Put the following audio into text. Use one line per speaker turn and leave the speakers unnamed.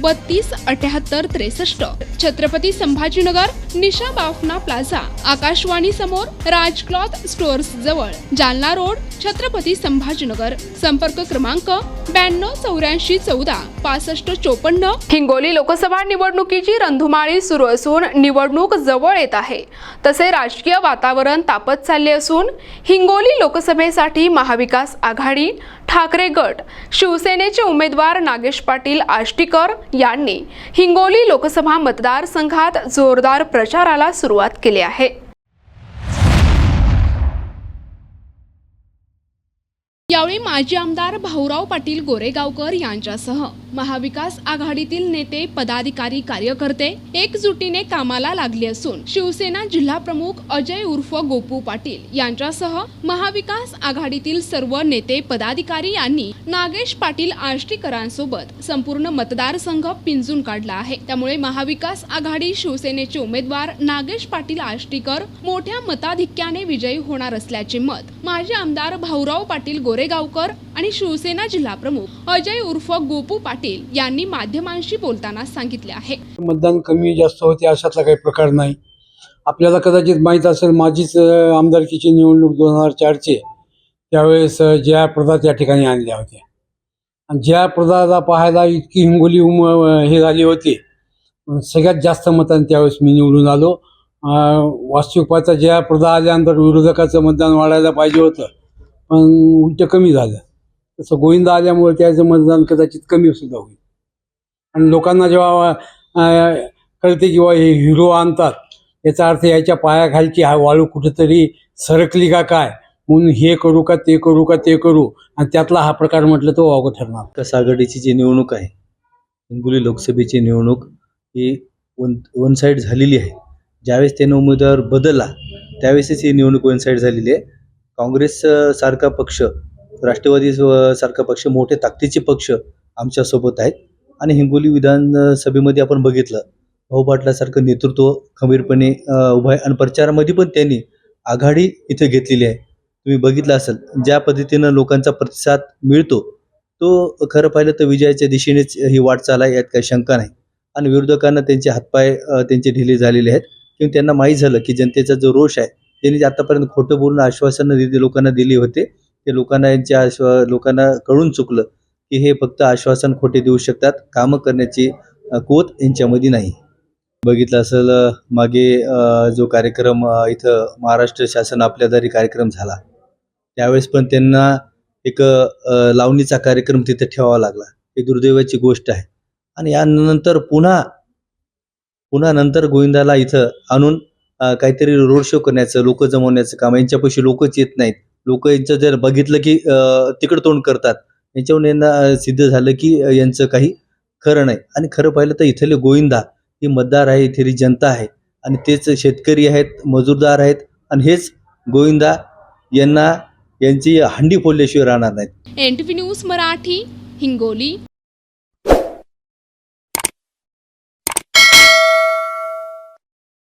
बत्तीस अठ्याहत्तर त्रेसष्ट. छत्रपती संभाजीनगर निशा बाफना प्लाझा. आकाशवाणी समोर राज क्लॉथ स्टोअर्स जवळ. जालना रोड छत्रपती संभाजीनगर. संपर्क क्रमांक ब्याण्णव चौऱ्याऐंशी चौदा पासष्ट चोपन्न. हिंगोली लोकसभा निवडणुकीची रंधुमाळी सुरू असून निवडणूक जवळ येत आहे. तसे राजकीय वातावरण तापत चालले असून हिंगोली लोकसभेसाठी महाविकास आघाडी ठाकरे गट शिवसेनेचे उमेदवार नागेश पाटील आष्टीकर यांनी हिंगोली लोकसभा मतदारसंघात जोरदार प्रचाराला सुरुवात केली आहे. यावेळी माजी आमदार भाऊराव पाटील गोरेगावकर यांच्यासह महाविकास आघाडीतील नेते पदाधिकारी कार्यकर्ते एकजुटीने कामाला लागले असून शिवसेना जिल्हा प्रमुख अजय उर्फ गोपू पाटील यांच्यासह महाविकास आघाडीतील सर्व नेते पदाधिकारी यांनी नागेश पाटील आष्टीकरांसोबत संपूर्ण मतदारसंघ पिंजून काढला आहे. त्यामुळे महाविकास आघाडी शिवसेनेचे उमेदवार नागेश पाटील आष्टीकर मोठ्या मताधिक्याने विजयी होणार असल्याचे मत माजी आमदार भाऊराव पाटील गोरेगावकर आणि शिवसेना जिल्हा प्रमुख अजय उर्फ गोपू पाटील यांनी माध्यमांशी बोलताना सांगितले आहे.
मतदान कमी जास्त होते अशातला काही प्रकार नाही. आपल्याला कदाचित माहीत असेल माझीच आमदारकीची निवडणूक दोन हजार चारची. त्यावेळेस जयाप्रदा त्या ठिकाणी आणल्या होत्या. आणि जया पाहायला इतकी हिंगोली उम हे झाली होती. सगळ्यात जास्त मतांनी त्यावेळेस मी निवडून आलो. अ, वास्तविक पाहता आल्यानंतर विरोधकाचं मतदान वाढायला पाहिजे होतं. पण उलट कमी झालं. तसं गोविंदा आल्यामुळे त्याचं मतदान कदाचित कमी सुद्धा होईल. आणि लोकांना जेव्हा कळते किंवा हे हिरो आणतात याचा अर्थ याच्या पायाखालची हा वाळू कुठेतरी सरकली का काय? म्हणून हे करू का ते करू का ते करू? आणि त्यातला हा प्रकार म्हटलं तो वावगं ठरणार.
महाविकास आघाडीची जी निवडणूक आहे हिंगोली लोकसभेची निवडणूक ही वन वन साईड झालेली आहे. ज्यावेळेस त्याने उमेदवार बदलला त्यावेळेसच ही निवडणूक वन साईड झालेली आहे. काँग्रेस सारखा पक्ष राष्ट्रवादी सारखा पक्ष मोठे ताकदीचे पक्ष आमच्यासोबत आहेत. आणि हिंगोली विधानसभेमध्ये आपण बघितलं भाऊ पाटलासारखं नेतृत्व खंबीरपणे उभं आहे. आणि प्रचारामध्ये पण त्यांनी आघाडी इथे घेतलेली आहे. तुम्ही बघितलं असेल ज्या पद्धतीनं लोकांचा प्रतिसाद मिळतो तो खरं पाहिलं तर विजयाच्या दिशेनेच ही वाटचाल आहे यात काही शंका नाही. आणि विरोधकांना त्यांचे हातपाय त्यांचे ढिले झालेले आहेत. किंवा त्यांना माहीत झालं की जनतेचा जो रोष आहे त्यांनी जे आतापर्यंत खोटं बोलून आश्वासनं दिली लोकांना दिली होते ते लोकांना यांच्या आश्वा लोकांना कळून चुकलं की हे फक्त आश्वासन खोटे देऊ शकतात कामं करण्याची कोत यांच्यामध्ये नाही. बघितलं असेल मागे जो कार्यक्रम इथं महाराष्ट्र शासन आपल्यादारी कार्यक्रम झाला. त्यावेळेस पण त्यांना एक लावणीचा कार्यक्रम तिथे ठेवावा लागला. ही दुर्दैवाची गोष्ट आहे. आणि यानंतर पुन्हा पुन्हा नंतर गोविंदाला इथं आणून काहीतरी रोड शो करण्याचं लोक जमवण्याचं काम यांच्यापाशी लोकच येत नाहीत. लोक यांचं जर बघितलं की तिकडं तोंड करतात. याच्यावरून यांना सिद्ध झालं की यांचं काही खरं नाही. आणि खरं पाहिलं तर इथले गोविंदा ही मतदार आहे इथली जनता आहे. आणि तेच शेतकरी आहेत मजूरदार आहेत. आणि हेच गोविंदा यांना यांची हंडी फोडल्याशिवाय राहणार नाहीत.
N T news Marathi Hingoli.